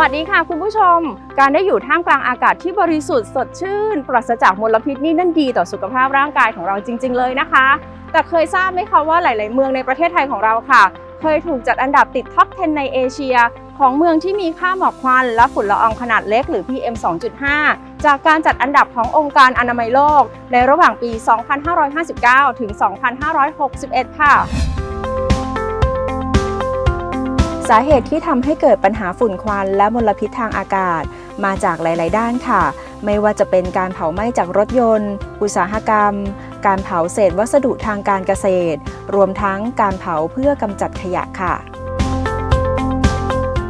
วัสดีค่ะคุณผู้ชม การได้อยู่ท่ามกลางอากาศที่บริสุทธิ์สดชื่น ปราศจากมลพิษนี่นั่นดีต่อสุขภาพร่างกายของเราจริง ๆ เลยนะคะ แต่เคยทราบไหมคะว่าหลาย ๆ เมืองในประเทศไทยของเราค่ะ เคยถูกจัดอันดับติดท็อป 10 ในเอเชีย ของเมืองที่มีค่าหมอกควัน และฝุ่นละอองขนาดเล็กหรือ PM 2.5 จากการจัดอันดับขององค์การอนามัยโลก ในระหว่างปี 2559 ถึง 2561 ค่ะ สาเหตุที่ทำให้เกิดปัญหาฝุ่นควันและมลพิษทางอากาศ มาจากหลาย ๆ ด้านค่ะ ไม่ว่าจะเป็นการเผาไหม้จากรถยนต์ อุตสาหกรรม การเผาเศษวัสดุทางการเกษตร รวมทั้งการเผาเพื่อกำจัดขยะค่ะ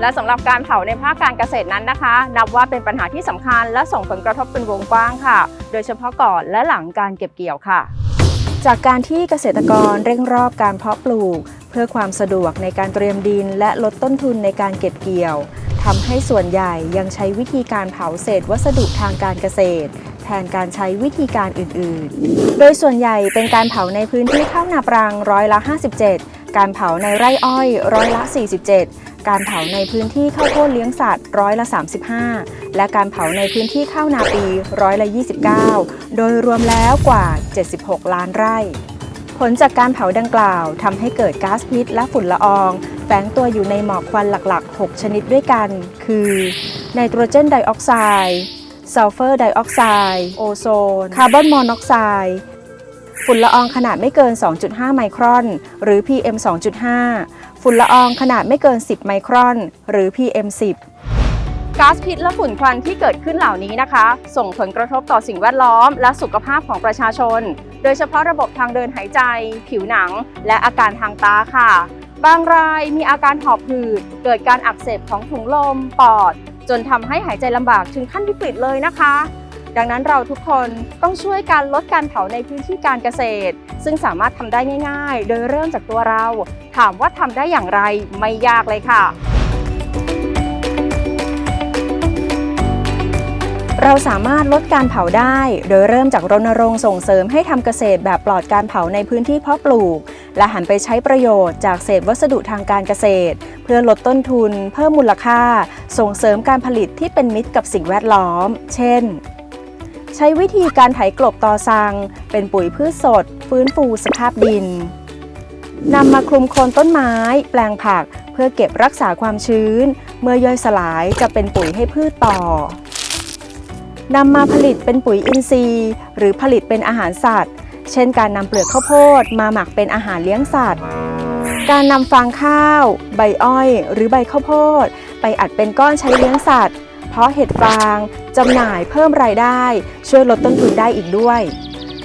และสำหรับการเผาในภาคการเกษตรนั้นนะคะ นับว่าเป็นปัญหาที่สำคัญและส่งผลกระทบเป็นวงกว้างค่ะ โดยเฉพาะก่อนและหลังการเก็บเกี่ยวค่ะ จากการที่เกษตรกรเร่งรอบการเพาะปลูกเพื่อความสะดวกในการเตรียมดิน และลดต้นทุนในการเก็บเกี่ยวทำให้ส่วนใหญ่ยังใช้วิธีการเผาเศษวัสดุทางการเกษตร แทนการใช้วิธีการอื่นๆ โดยส่วนใหญ่เป็นการเผาในพื้นที่ข้าวนาปรังร้อยละ 57 การเผาในไร่อ้อยร้อยละ 47 การเผาในพื้นที่ข้าวโพดเลี้ยงสัตว์ร้อยละ 35 และการเผาในพื้นที่ข้าวนาปีร้อยละ 29 โดยรวมแล้วกว่า 76 ล้านไร่ ผลจากการเผาดังกล่าวทำให้เกิดก๊าซพิษและฝุ่นละอองแฝงตัวอยู่ในหมอกควันหลักๆ 6 ชนิดด้วยกัน คือไนโตรเจนไดออกไซด์ซัลเฟอร์ไดออกไซด์โอโซน คาร์บอนมอนอกไซด์ฝุ่นละอองขนาดไม่เกิน 2.5 ไมครอน หรือ PM 2.5 ฝุ่นละอองขนาดไม่เกิน 10 ไมครอน หรือ PM 10 ก๊าซพิษและฝุ่นควันที่เกิดขึ้นเหล่านี้นะคะ ส่งผลกระทบต่อสิ่งแวดล้อม และสุขภาพของประชาชน ดยเฉพาะระบบทางเดินหายใจ ผิวหนัง และอาการทางตาค่ะ บางรายมีอาการหอบหืด เกิดการอักเสบของถุงลม ปอด จนทำให้หายใจลำบากถึงขั้นวิกฤตเลยนะคะ ดังนั้นเราทุกคนต้องช่วยการลดการเผาในพื้นที่การเกษตร ซึ่งสามารถทำได้ง่าย ๆ โดยเริ่มจากตัวเรา ถามว่าทำได้อย่างไรไม่ยากเลยค่ะ เราสามารถลดการเผาได้ โดยเริ่มจากรณรงค์ส่งเสริมให้ทำเกษตรแบบปลอดการเผาในพื้นที่เพาะปลูก และหันไปใช้ประโยชน์จากเศษวัสดุทางการเกษตร เพื่อลดต้นทุน เพิ่มมูลค่า ส่งเสริมการผลิตที่เป็นมิตรกับสิ่งแวดล้อม เช่น ใช้วิธีการไถกลบตอซัง เป็นปุ๋ยพืชสด ฟื้นฟูสภาพดินนำมาคลุมโคนต้นไม้ แปลงผัก เพื่อเก็บรักษาความชื้น เมื่อย่อยสลายจะเป็นปุ๋ยให้พืชต่อ นำมาผลิตเป็นปุ๋ยอินทรีย์ หรือผลิตเป็นอาหารสัตว์ เช่นการนำเปลือกข้าวโพดมาหมักเป็นอาหารเลี้ยงสัตว์ การนำฟางข้าว ใบอ้อย หรือใบข้าวโพด ไปอัดเป็นก้อนใช้เลี้ยงสัตว์ เพราะเห็ดฟางจำหน่ายเพิ่มรายได้ ช่วยลดต้นทุนได้อีกด้วย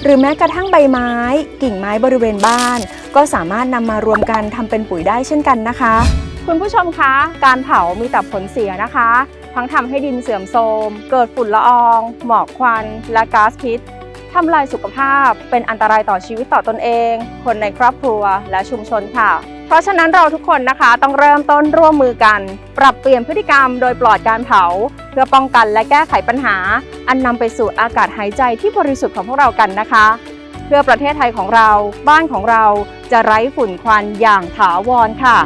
หรือแม้กระทั่งใบไม้ กิ่งไม้บริเวณบ้าน ก็สามารถนำมารวมกันทำเป็นปุ๋ยได้เช่นกันนะคะ คุณผู้ชมคะ การเผามีแต่ผลเสียนะคะ ทั้งทำให้ดินเสื่อมโทรม เกิดฝุ่นละออง หมอกควัน และก๊าซพิษทำลายสุขภาพ เป็นอันตรายต่อชีวิตต่อตนเอง คนในครอบครัวและชุมชนค่ะ เพราะฉะนั้นเราทุกคนนะคะต้องเริ่มต้นร่วมมือกัน ปรับเปลี่ยนพฤติกรรมโดยปลอดการเผา เพื่อป้องกันและแก้ไขปัญหา อันนำไปสู่อากาศหายใจที่บริสุทธิ์ของพวกเรากันนะคะ เพื่อประเทศไทยของเรา บ้านของเราจะไร้ฝุ่นควันอย่างถาวรค่ะ